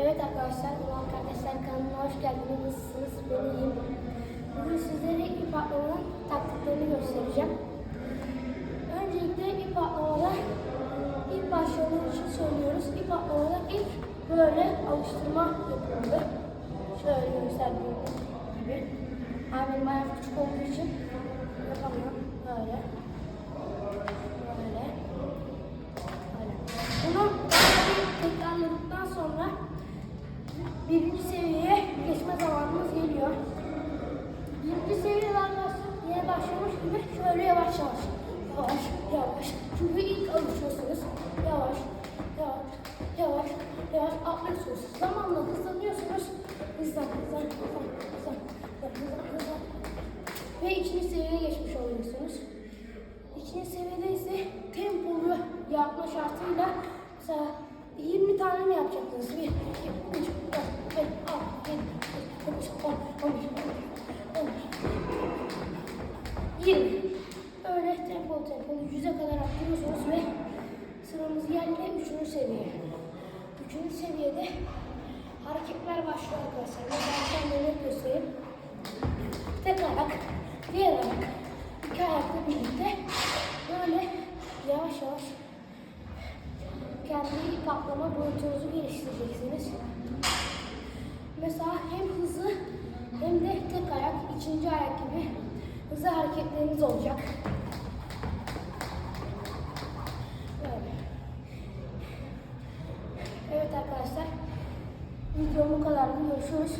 Evet arkadaşlar, Ulan Kardeşler kanalına hoş geldiniz. Nasılsınız? Ben iyiyim. Bugün sizlere ip atlamanın taktiklerini göstereceğim. Öncelikle ip atlamada ilk başlamalar için söylüyoruz. İp atlamada ilk böyle alıştırma yapıldı. Şöyle gösterdiğim gibi. Yani benim ayağım küçük olduğu için yapamıyorum. Böyle. Yavaş yavaş, yavaş yavaş. Çünkü ilk alışıyorsunuz. Yavaş, yavaş, yavaş, yavaş atlıyorsunuz. Zamanla hızlanıyorsunuz. Hızlan, hızlan, hızlan, hızlan, hızlan, hızlan. Ve ikinci seviyeye geçmiş oluyorsunuz. İkinci seviyede ise tempolu yapma şartıyla mesela 20 tane mi yapacaksınız? 1, 2, 3, 4, 5, 6, 7, 8, 9, 10, 11, 12, 20. Tempolu tempolu 100'e kadar arttırıyorsunuz ve sıramız geldi 3. seviye. 3. seviyede hareketler başlıyor arkadaşlar. Mesela kendime göstereyim. Tek ayak, diğer ayak, iki ayakla birlikte böyle yavaş yavaş kendi ip atlama boyutunuzu geliştireceksiniz. Mesela hem hızlı hem de tek ayak, ikinci ayak gibi hızlı hareketleriniz olacak. Böyle. Evet arkadaşlar, videom bu kadar. Görüşürüz.